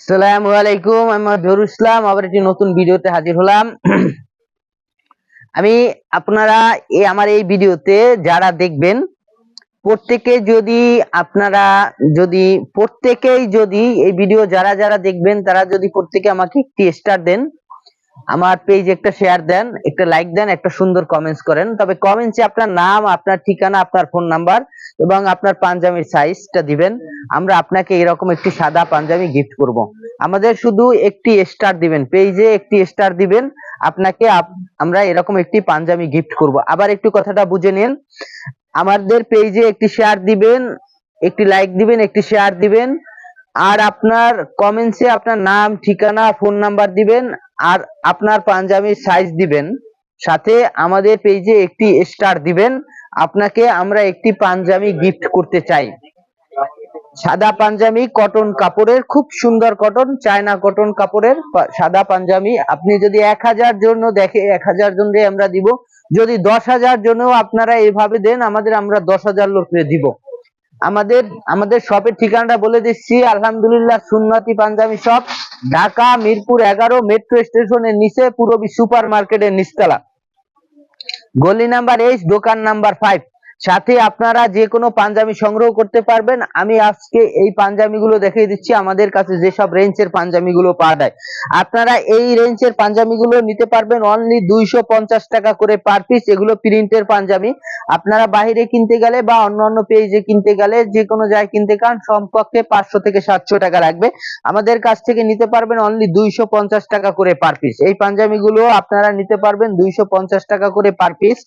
আসসালামু আলাইকুম, আমি জহুরুল ইসলাম, আবার একটি নতুন ভিডিওতে হাজির হলাম। আমি আপনারা এই আমার এই ভিডিওতে যারা দেখবেন, প্রত্যেকে যদি আপনারা যদি প্রত্যেকেই যদি এই ভিডিও যারা যারা দেখবেন, তারা যদি প্রত্যেকে আমাকে একটি স্টার দেন আমার পেজ একটা শেয়ার দেন, একটা লাইক দেন, একটা সুন্দর কমেন্টস করেন। তবে কমেন্টসে আপনার নাম, আপনার ঠিকানা, আপনার ফোন নাম্বার এবং আপনার পাঞ্জাবির সাইজটা দিবেন। আমরা আপনাকে এরকম একটি সাদা পাঞ্জাবি গিফট করব। আমাদের শুধু একটি স্টার দিবেন। পেজে একটি স্টার দিবেন। আপনাকে আপ- আমরা এরকম একটি পাঞ্জাবি গিফট করব। আবার একটু কথাটা বুঝে নিন। আমাদের পেজে একটি শেয়ার দিবেন, একটি লাইক দিবেন, একটি শেয়ার দিবেন। আর আপনার কমেন্টসে আপনার নাম, ঠিকানা ফোন নাম্বার দিবেন। আর আপনার পাঞ্জাবির সাইজ দিবেন। সাথে আমাদের পেজে একটি স্টার দিবেন। আপনাকে আমরা একটি পাঞ্জাবি গিফট করতে চাই। সাদা পাঞ্জাবি কটন কাপড়ের, খুব সুন্দর কটন চায়না কটন কাপড়ের সাদা পাঞ্জাবি। আপনি যদি এক হাজার জন্য দেখে, এক হাজার জনরে আমরা দিব। যদি দশ হাজার জনেও আপনারা এভাবে দেন, আমাদের আমরা দশ হাজার লোকরে দিব। আমাদের আমাদের শপের ঠিকানাটা বলে দিচ্ছি। আলহামদুলিল্লাহ, সুন্নতি পাঞ্জাবি শপ, ঢাকা, মিরপুর এগারো, মেট্রো স্টেশনের নিচে, পূরবী সুপার মার্কেটের নিচতলা। গলি নাম্বার এইচ দোকান নাম্বার ফাইভ সাথে আপনারা যে কোনো পাঞ্জাবি সংগ্রহ করতে পারবেন। আমি আজকে এই পাঞ্জাবিগুলো দেখিয়ে দিচ্ছি, আমাদের কাছে যেসব রেঞ্জের পাঞ্জাবিগুলো পাওয়া যায়। আপনারা এই রেঞ্জের পাঞ্জাবিগুলো নিতে পারবেন অনলি দুইশো পঞ্চাশ টাকা করে পার পিস এগুলো প্রিন্টের পাঞ্জাবি। আপনারা বাইরে কিনতে গেলে বা অন্য অন্য পেজে কিনতে গেলে যে কোনো জায়গায় কিনতে চান সম্পর্কে পাঁচশো থেকে সাতশো টাকা লাগবে। আমাদের কাছ থেকে নিতে পারবেন অনলি দুইশো পঞ্চাশ টাকা করে পার পিস এই পাঞ্জাবিগুলো আপনারা নিতে পারবেন দুইশো পঞ্চাশ টাকা করে পার পিস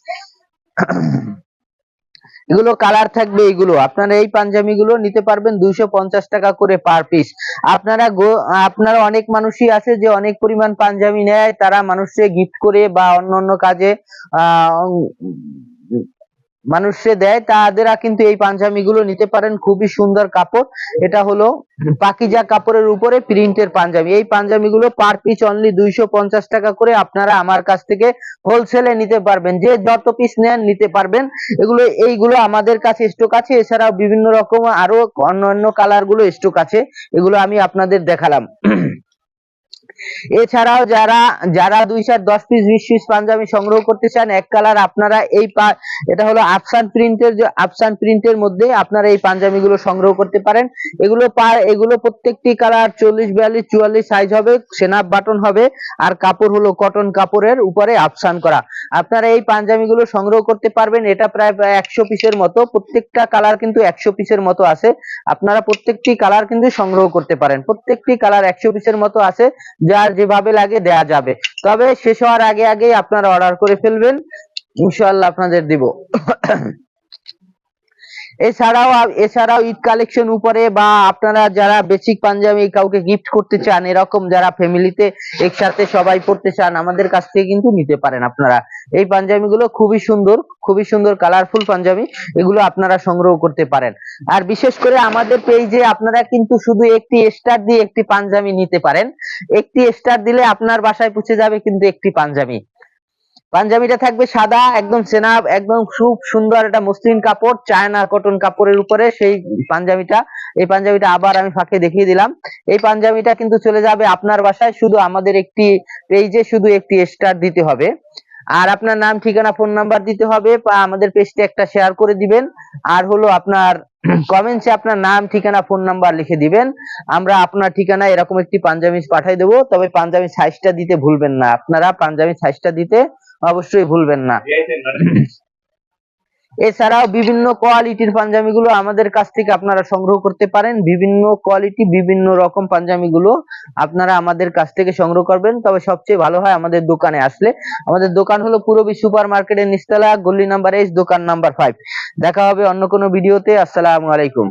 এগুলো কালার থাকবে এগুলো আপনারা এই পাঞ্জাবি গুলো নিতে পারবেন দুইশো পঞ্চাশ টাকা করে পার পিস আপনারা আপনারা অনেক মানুষই আছে যে অনেক পরিমাণ পাঞ্জাবি নেয়, তারা মানুষকে গিফট করে বা অন্য অন্য কাজে, আহ মানুষে দেয় তাদেরা কিন্তু এই পাঞ্জাবি গুলো নিতে পারেন। খুবই সুন্দর কাপড়। এটা হলো পাকিজা কাপড়ের উপরে প্রিন্টের পাঞ্জাবি। এই পাঞ্জাবি গুলো পার পিস অনলি দুইশো পঞ্চাশ টাকা করে আপনারা আমার কাছ থেকে হোলসেলে নিতে পারবেন। যে যত পিস নেন, নিতে পারবেন। এগুলো, এইগুলো আমাদের কাছে স্টক আছে। এছাড়াও বিভিন্ন রকম আরও অন্যান্য কালারগুলো স্টক আছে। এগুলো আমি আপনাদের দেখালাম। এছাড়াও যারা যারা দুই চার দশ পিস বিশ পিস পাঞ্জাবি সংগ্রহ করতে চান, এক কালার আপনারা এই এটা হলো আফসান প্রিন্টের যে আফসান প্রিন্টের মধ্যে আপনারা এই পাঞ্জাবি গুলো সংগ্রহ করতে পারেন। এগুলো পার, এগুলো প্রত্যেকটি কালার চল্লিশ, বিয়াল্লিশ, চুয়াল্লিশ সাইজ হবে সেনাপ বাটন হবে, আর কাপড় হলো কটন কাপড়ের উপরে আফসান করা। আপনারা এই পাঞ্জাবি গুলো সংগ্রহ করতে পারবেন, এটা প্রায় প্রায় একশো পিসের মতো, প্রত্যেকটা কালার কিন্তু একশো পিসের মতো আছে। আপনারা প্রত্যেকটি কালার কিন্তু সংগ্রহ করতে পারেন। প্রত্যেকটি কালার একশো পিসের মতো আছে যার যেভাবে লাগে দেয়া যাবে। তবে শেষ হওয়ার আগে আগেই আপনারা অর্ডার করে ফেলবেন। ইনশাল্লাহ আপনাদের দিব। এছাড়াও এছাড়াও ঈদ কালেকশন উপরে বা আপনারা যারা বেসিক পাঞ্জাবি কাউকে গিফট করতে চান, এরকম যারা ফ্যামিলিতে একসাথে সবাই পড়তে চান, আমাদের কাছ থেকে কিন্তু নিতে পারেন আপনারা। এই পাঞ্জাবি গুলো খুবই সুন্দর খুবই সুন্দর কালারফুল পাঞ্জাবি, এগুলো আপনারা সংগ্রহ করতে পারেন। আর বিশেষ করে আমাদের পেজে আপনারা কিন্তু শুধু একটি স্টার দিয়ে একটি পাঞ্জাবি নিতে পারেন। একটি স্টার দিলে আপনার বাসায় পৌঁছে যাবে কিন্তু একটি পাঞ্জাবি। পাঞ্জাবিটা থাকবে সাদা, একদম সেনাব, একদম খুব সুন্দর একটা মসলিন কাপড়, চায়না কটন কাপড়ের উপরে সেই পাঞ্জাবিটা। এই পাঞ্জাবিটা আবার আমি ফাঁকে দেখিয়ে দিলাম। এই পাঞ্জাবিটা কিন্তু চলে যাবে আপনার বাসায়, শুধু আমাদের একটি পেজে শুধু একটি স্টার দিতে হবে। আর আপনার নাম, ঠিকানা ফোন নাম্বার দিতে হবে, বা আমাদের পেজটা একটা শেয়ার করে দিবেন। আর হলো আপনার কমেন্টসে আপনার নাম, ঠিকানা ফোন নাম্বার লিখে দিবেন। আমরা আপনার ঠিকানা এরকম একটি পাঞ্জাবি পাঠিয়ে দেবো, তবে পাঞ্জাবি সাইজটা দিতে ভুলবেন না। আপনারা পাঞ্জাবি সাইজটা দিতে অবশ্যই ভুলবেন না। এছাড়াও বিভিন্ন কোয়ালিটির পাঞ্জাবি গুলো আমাদের কাছ থেকে আপনারা সংগ্রহ করতে পারেন। বিভিন্ন কোয়ালিটি বিভিন্ন রকম পাঞ্জাবি গুলো আপনারা আমাদের কাছ থেকে সংগ্রহ করবেন। তবে সবচেয়ে ভালো হয় আমাদের দোকানে আসলে। আমাদের দোকান হলো পূরবী সুপার মার্কেটের নিচতলা গল্লি নাম্বার এইচ দোকান নাম্বার ফাইভ দেখা হবে অন্য কোনো ভিডিওতে আসসালামু আলাইকুম।